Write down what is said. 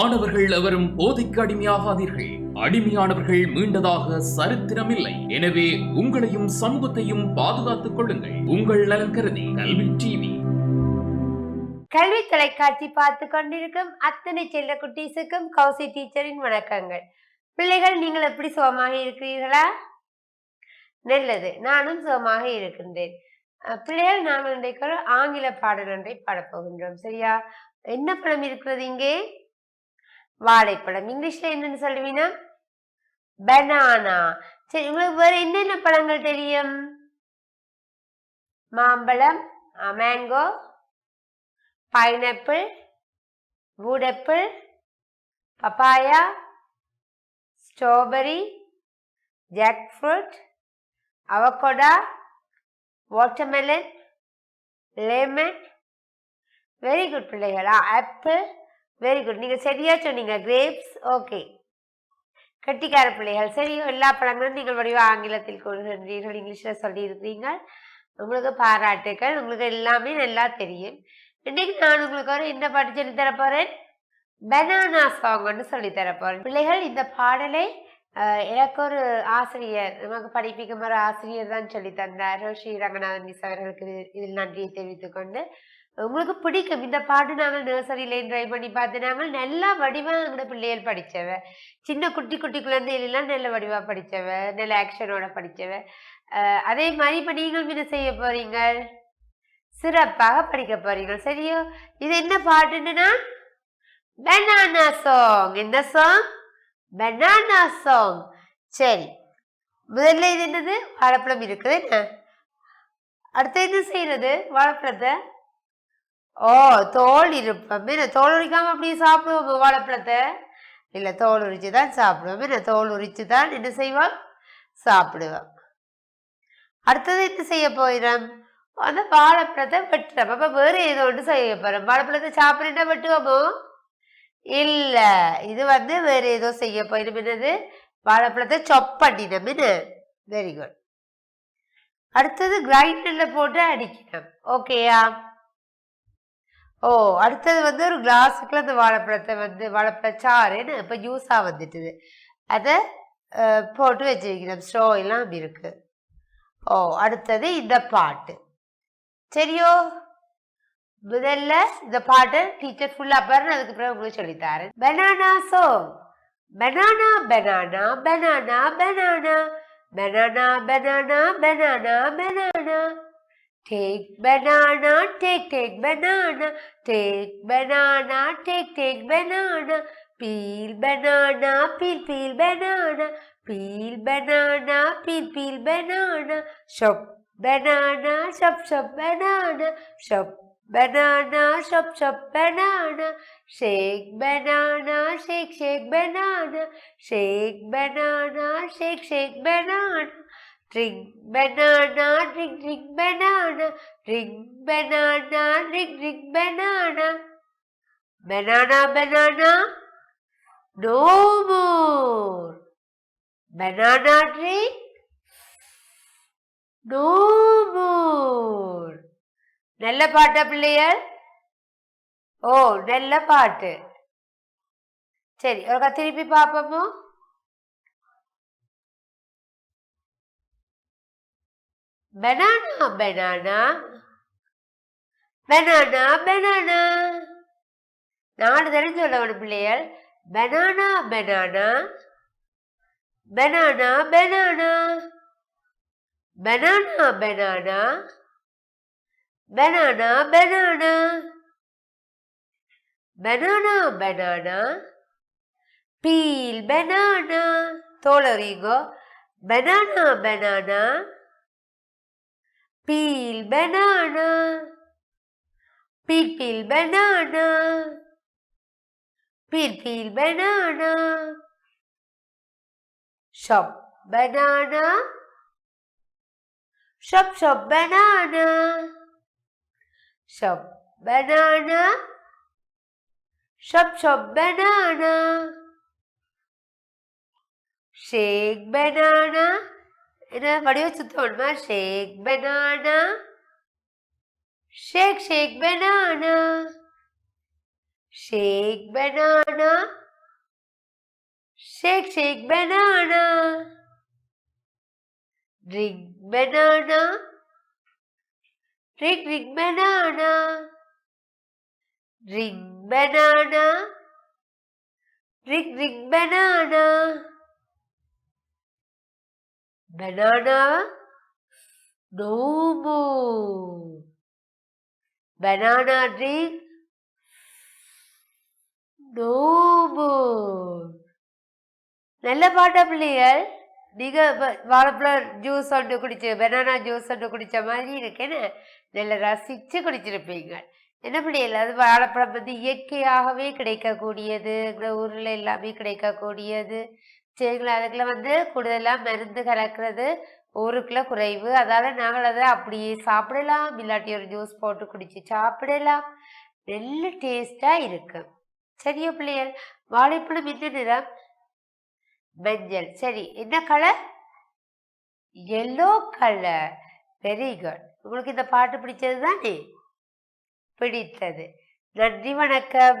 மாணவர்கள் எவரும் போதைக்கு அடிமையாகாதீர்கள். அடிமையானவர்கள் மீண்டதாக சரித்திரமில்லை. எனவே உங்களையும் சமூகத்தையும் பாதுகாத்துக் கொள்ளுங்கள். உங்கள் நலன் கருதி கல்வி டிவி. கல்வி தொலைக்காட்சி பார்த்து கொண்டிருக்கும் அத்தனை செல்ல குட்டீஸுக்கும் கௌசி டீச்சரின் வணக்கங்கள். பிள்ளைகள் நீங்கள் எப்படி சுகமாக இருக்கிறீர்களா? நல்லது. நானும் சுகமாக இருக்கின்றேன். பிள்ளைகள் நாங்கள் இன்றைக்கு ஆங்கில பாடல் ஒன்றை பாடப்போகின்றோம் சரியா? என்ன படம் இருக்கிறது இங்கே? வாழைப்பழம். இங்கிலீஷ்ல என்னன்னு சொல்லுவீனா பனானா சரி உங்களுக்கு வேற என்னென்ன பழங்கள் தெரியும்? மாம்பழம் mango pineapple wood apple papaya strawberry jack fruit avocado watermelon lemon very good பிள்ளைகளா. ஆப்பிள் வெரி குட் நீங்கள் சரியா சொன்னீங்க. கிரேப்ஸ் ஓகே கட்டிக்கார பிள்ளைகள் சரி எல்லா பழங்களும் நீங்கள் வடிவ ஆங்கிலத்தில் கூறுகின்றீர்கள் இங்கிலீஷில் சொல்லியிருக்கிறீங்க. உங்களுக்கு பாராட்டுக்கள் உங்களுக்கு எல்லாமே நல்லா தெரியும். இன்னைக்கு நான் உங்களுக்கு ஒரு என்ன பாட்டு சொல்லி தரப்போறேன் பனானா சாங்னு சொல்லி தரப்போறேன் பிள்ளைகள் இந்த பாடலை எனக்கு ஒரு ஆசிரியர் நமக்கு படிப்பிக்கும் ஒரு ஆசிரியர் தான் சொல்லி தந்தார். ஸ்ரீ ரங்கநாதன் மிஸ் அவர்களுக்கு இது- இதில் நன்றியை தெரிவித்துக்கொண்டு உங்களுக்கு பிடிக்கும். இந்த பாட்டு நாங்கள் நர்சரியில ட்ரை பண்ணி பார்த்து நாங்கள் நல்லா வடிவாக எங்களோட பிள்ளைகள் படித்தவ. சின்ன குட்டி குட்டி குழந்தைகளெல்லாம் நல்ல வடிவாக படித்தவ. நல்ல ஆக்ஷனோட படித்தவ. அதே மாதிரி இப்போ நீங்கள் என்ன செய்ய போறீங்க சிறப்பாக படிக்க போறீங்க சரியோ? இது என்ன பாட்டுன்னா பனானா சாங் இந்த சாங் பனானா சாங் சரி. முதல்ல இது என்னது? வாழைப்பழம் இருக்குது. என்ன? அடுத்து என்ன செய்யறது? வாழைப்பழத்தை ஓ தோல் இருப்போம் என்ன தோல் உரிக்காம அப்படியே சாப்பிடுவோம் வாழைப்பழத்தை. இல்லை தோல் உரிச்சு தான் சாப்பிடுவோம். என்ன தோல் உரிச்சு தான் என்ன செய்வோம் சாப்பிடுவோம் அடுத்தது என்ன செய்ய போயிடும் அந்த வாழைப்பழத்தை வெட்டுறோம். அப்போ வேற ஏதோ ஒன்று செய்ய போகிறோம் வாழைப்பழத்தை சாப்பிடுன்னா வெட்டுவோமோ இல்லை இது வந்து வேறு ஏதோ செய்ய போயிடும். என்னது? வாழைப்பழத்தை சொப் பண்ணினோம் என்ன வெரி குட் அடுத்தது கிரைண்டரில் போட்டு அடிக்கணும். ஓகேயா ஓ அடுத்தது வந்து ஒரு கிளாஸுக்குள்ள அந்த வாழைப்பழத்தை வந்து வாழைப்பழ சாறுன்னு இப்போ ஜூஸாக வந்துட்டுது. அதை போட்டு வச்சிருக்கிறோம். ஸ்டோ எல்லாம் இருக்கு. ஓ அடுத்தது இந்த பாட்டு. சரியோ? முதல்ல இந்த பாட்டை டீச்சர் ஃபுல்லாக பாருன்னு அதுக்கு பிறகு உங்களுக்கு சொல்லித்தாரு banana so banana banana banana banana banana banana banana banana Take banana, take, take banana, take banana, take, take banana, peel banana, peel, peel banana, peel banana, peel, peel banana, shop banana, shop, shop banana, shop banana, shop, shop banana, shake banana, shake, shake banana, shake banana, shake, shake banana. Drink banana drink drink banana drink banana drink drink banana banana banana no more banana drink no more நல்ல பாட்டா பிள்ளையர் ஓ நல்ல பாட்டு. சரி ஒருக்கா திருப்பி பார்ப்போமோ? Banana banana banana banana நாலு தடவை சொல்லணும் பிள்ளைகள் banana banana banana banana banana banana banana banana banana banana peel banana தோலறிங்கோ banana banana peel banana peel peel banana peel peel banana shop banana shop shop banana shop banana shop shop banana shake banana એને મળ્યું સૂતવણમાં shake banana shake shake banana shake banana shake shake banana drink banana drink drink banana drink banana drink drink banana banana no more banana drink no more நல்ல பாட்டா பிள்ளைகள் நீங்க வாழைப்பழம் juice ஒன்று குடிச்ச banana juice ஒன்று குடிச்ச மாதிரி இருக்கேன்னு நல்ல ரசிச்சு குடிச்சிருப்பீங்க. என்ன பிள்ளைகள் அது வாழைப்பழம் வந்து இயற்கையாகவே கிடைக்கக்கூடியது. எங்கள் ஊரில் எல்லாமே கிடைக்கக்கூடியது. சரிங்களா? அதுக்குள்ள வந்து கூடுதலாக மருந்து கலக்கிறது ஊருக்குள்ள குறைவு. அதால நாங்கள் அதை அப்படியே சாப்பிடலாம். இல்லாட்டி ஒரு ஜூஸ் போட்டு குடிச்சு சாப்பிடலாம். நல்ல டேஸ்டாக இருக்கு. சரியா பிள்ளைகள்? வாழைப்பழம் என்ன நிறம்? மஞ்சள். சரி என்ன colour yellow colour very good உங்களுக்கு இந்த பாட்டு பிடிச்சது தானே பிடித்தது. நன்றி வணக்கம்.